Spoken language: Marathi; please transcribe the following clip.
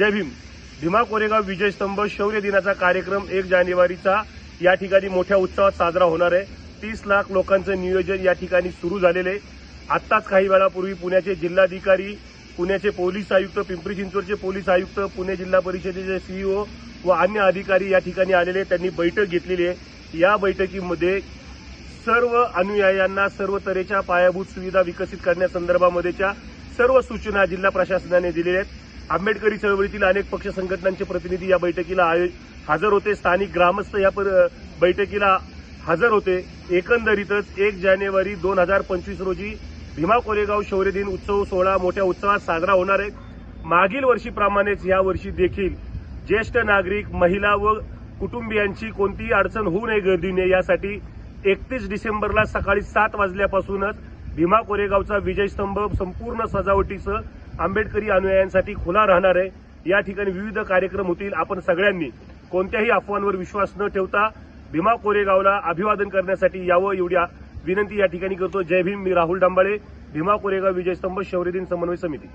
जय भीम. भीमा कोरेगाव विजयस्तंभ शौर्य दिनाचा कार्यक्रम एक जानेवारीचा. या ठिकाणी मोठ्या उत्सवात साजरा होणार आहे. तीस लाख लोकांचं नियोजन या ठिकाणी सुरू झालेलं आहे. आत्ताच काही वेळापूर्वी पुण्याचे जिल्हाधिकारी पुण्याचे पोलीस आयुक्त पिंपरी चिंचवडचे पोलीस आयुक्त पुणे जिल्हा परिषदेचे सीईओ व अन्य अधिकारी या ठिकाणी आलेले त्यांनी बैठक घेतलेली आहे. या बैठकीमध्ये सर्व अनुयायांना सर्व तऱ्हेच्या पायाभूत सुविधा विकसित करण्यासंदर्भामध्येच्या सर्व सूचना जिल्हा प्रशासनाने दिलेल्या आहेत. आंबेडकरी चळवळीतील अनेक पक्ष संघटनांचे प्रतिनिधी या बैठकीला हजर होते. स्थानिक ग्रामस्थ या पर- बैठकीला हजर होते. एकंदरीतच एक जानेवारी दोन हजार पंचवीस रोजी भीमा कोरेगाव शौर्य दिन उत्सव सोहळा मोठ्या उत्सवात साजरा होणार आहे. मागील वर्षीप्रमाणेच या वर्षी देखील ज्येष्ठ नागरिक महिला व कुटुंबियांची कोणतीही अडचण होऊ नये गर्दीने यासाठी एकतीस डिसेंबरला सकाळी सात वाजल्यापासूनच भीमा कोरेगावचा विजयस्तंभ संपूर्ण सजावटीचं आंबेडकरी अनुयायांसाठी खुला राहणार आहे. या ठिकाणी विविध कार्यक्रम होतील. आपण सगळ्यांनी कोणत्याही अफवांवर विश्वास न ठेवता भीमा कोरेगावला अभिवादन करण्यासाठी यावं एवढी विनंती या ठिकाणी करतो. जय भीम मी राहुल डांबाळे. भीमा कोरेगाव विजयस्तंभ शौर्यदिन समन्वय समिती.